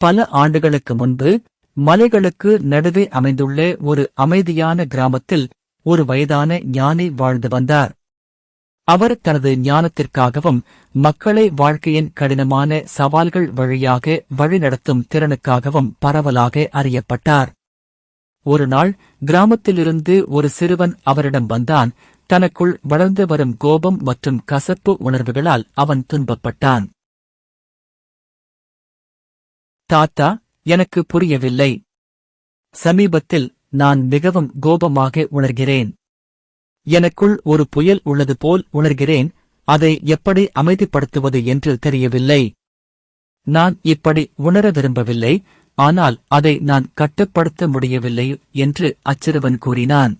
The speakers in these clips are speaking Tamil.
பல ஆண்டுகளுக்கு முன்பு மலைகளுக்கு நடுவே அமைந்துள்ள ஒரு அமைதியான கிராமத்தில் ஒரு வயதான ஞானி வாழ்ந்து வந்தார். அவர் தனது ஞானத்திற்காகவும் மக்களை வாழ்க்கையின் கடினமான சவால்கள் வழியாக வழிநடத்தும் திறனுக்காகவும் பரவலாக அறியப்பட்டார். ஒரு நாள் கிராமத்திலிருந்து ஒரு சிறுவன் அவரிடம் வந்தான். தனக்குள் வளர்ந்து வரும் கோபம் மற்றும் கசப்பு உணர்வுகளால் அவன் துன்பப்பட்டான். தாத்தா எனக்கு புரியவில்லை. சமீபத்தில் நான் மிகவும் கோபமாக உணர்கிறேன். எனக்குள் ஒரு புயல் உள்ளது போல் உணர்கிறேன் அதை எப்படி அமைதிப்படுத்துவது என்று தெரியவில்லை. நான் இப்படி உணர விரும்பவில்லை ஆனால் அதை நான் கட்டுப்படுத்த முடியவில்லை என்று அச்சிறுவன் கூறினான்.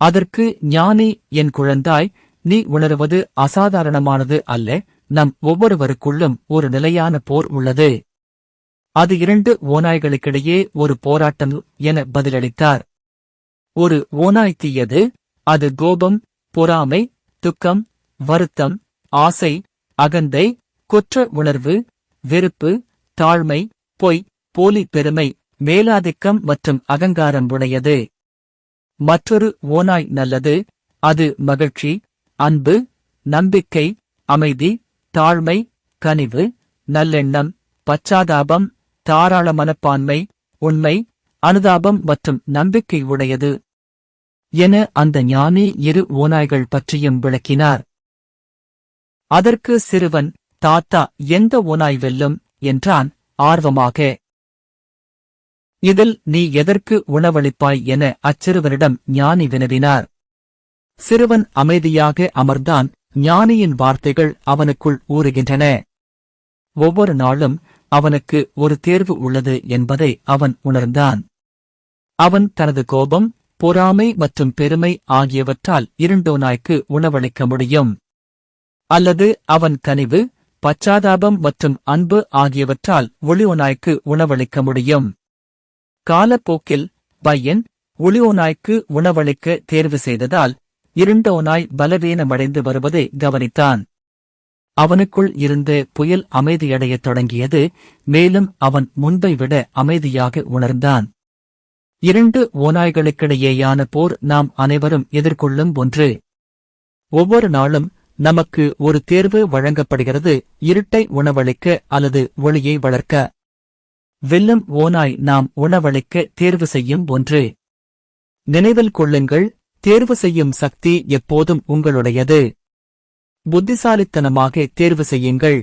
அதற்கு ஞானி என் குழந்தாய் நீ உணருவது அசாதாரணமானது அல்ல நம் ஒவ்வொருவருக்குள்ளும் ஒரு நிலையான போர் உள்ளது. அது இரண்டு ஓநாய்களுக்கிடையே ஒரு போராட்டம் என பதிலளித்தார். ஒரு ஓநாய் தீயது அது கோபம் பொறாமை துக்கம் வருத்தம் ஆசை அகந்தை குற்ற உணர்வு வெறுப்பு தாழ்மை பொய் போலி பெருமை மேலாதிக்கம் மற்றும் அகங்காரம் உடையது. மற்றொரு ஓநாய் நல்லது அது மகிழ்ச்சி அன்பு நம்பிக்கை அமைதி தாழ்மை கனிவு நல்லெண்ணம் பச்சாதாபம் தாராள மனப்பான்மை உண்மை அனுதாபம் மற்றும் நம்பிக்கை உடையது. என அந்த ஞானி இரு ஓநாய்கள் பற்றியும் விளக்கினார். அதற்கு சிறுவன் தாத்தா எந்த ஓநாய் வெல்லும்? என்றான் ஆர்வமாக. இதில் நீ எதற்கு உணவளிப்பாய்? என அச்சிறுவனிடம் ஞானி வினவினார். சிறுவன் அமைதியாக அமர்ந்தான். ஞானியின் வார்த்தைகள் அவனுக்குள் ஊறுகின்றன. ஒவ்வொரு நாளும் அவனுக்கு ஒரு தேர்வு உள்ளது என்பதை அவன் உணர்ந்தான். அவன் தனது கோபம் பொறாமை மற்றும் பெருமை ஆகியவற்றால் இருண்டோனாய்க்கு உணவளிக்க முடியும். அல்லது அவன் கனிவு பச்சாதாபம் மற்றும் அன்பு ஆகியவற்றால் ஒளியோனாய்க்கு உணவளிக்க முடியும். காலப்போக்கில் பையன் ஒளியோனாய்க்கு உணவளிக்க தேர்வு செய்ததால் இருண்டோனாய் பலவீனமடைந்து வருவதை கவனித்தான். அவனுக்குள் இருந்த புயல் அமைதியடையத் தொடங்கியது. மேலும் அவன் முன்பை விட அமைதியாக உணர்ந்தான். இரண்டு ஓநாய்களுக்கிடையேயான போர் நாம் அனைவரும் எதிர்கொள்ளும் ஒன்று. ஒவ்வொரு நாளும் நமக்கு ஒரு தேர்வு வழங்கப்படுகிறது. இருட்டை உணவளிக்க அல்லது ஒளியை வளர்க்க. வெல்லும் ஓநாய் நாம் உணவளிக்க தேர்வு செய்யும் ஒன்று. நினைவில் கொள்ளுங்கள் தேர்வு செய்யும் சக்தி எப்போதும் உங்களுடையது. புத்திசாலித்தனமாக தேர்வு செய்யுங்கள்.